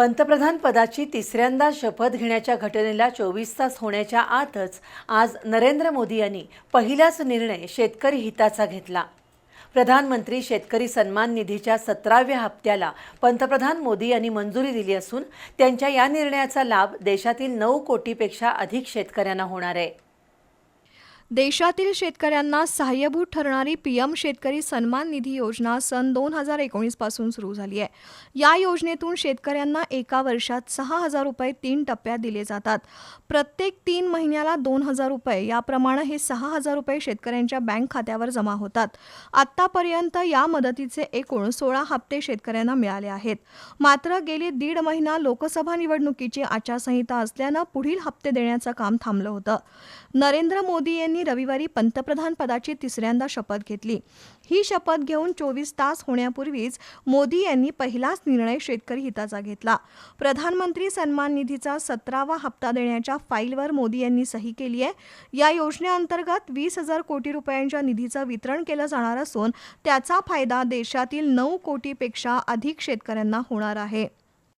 पंतप्रधान पदाची तिसऱ्यांदा शपथ घेण्याच्या घटनेला चोवीस तास होण्याच्या आतच आज नरेंद्र मोदी यांनी पहिलाच निर्णय शेतकरी हिताचा घेतला. प्रधानमंत्री शेतकरी सन्मान निधीच्या सतराव्या हप्त्याला पंतप्रधान मोदी यांनी मंजुरी दिली असून त्यांच्या या निर्णयाचा लाभ देशातील नऊ कोटीपेक्षा अधिक शेतकऱ्यांना होणार आहे. देशातील शेतकऱ्यांना सहाय्यभूत ठरणारी पीएम शेतकरी सन्मान निधी योजना सन दोन हजार एकोणीसपासून सुरू झाली आहे. या योजनेतून शेतकऱ्यांना एका वर्षात सहा हजार रुपये तीन टप्प्यात दिले जातात. प्रत्येक तीन महिन्याला दोन हजार रुपये याप्रमाणे हे सहा हजार रुपये शेतकऱ्यांच्या बँक खात्यावर जमा होतात. आत्तापर्यंत या मदतीचे एकूण सोळा हप्ते शेतकऱ्यांना मिळाले आहेत. मात्र गेली दीड महिना लोकसभा निवडणुकीची आचारसंहिता असल्यानं पुढील हप्ते देण्याचं काम थांबलं होतं. नरेंद्र मोदी यांनी यांनी रविवारी पंतप्रधान पदाची तिसऱ्यांदा शपथ घेतली. ही शपथ घेऊन चोवीस तास होण्यापूर्वीच मोदी यांनी पहिलाच निर्णय शेतकरी हिताचा घेतला. प्रधानमंत्री सन्मान निधीचा सतरावा हप्ता देण्याच्या फाईलवर मोदी यांनी सही केली आहे. या योजनेअंतर्गत वीस हजार कोटी रुपयांच्या निधीचं वितरण केलं जाणार असून त्याचा फायदा देशातील नऊ कोटीपेक्षा अधिक शेतकऱ्यांना होणार आहे.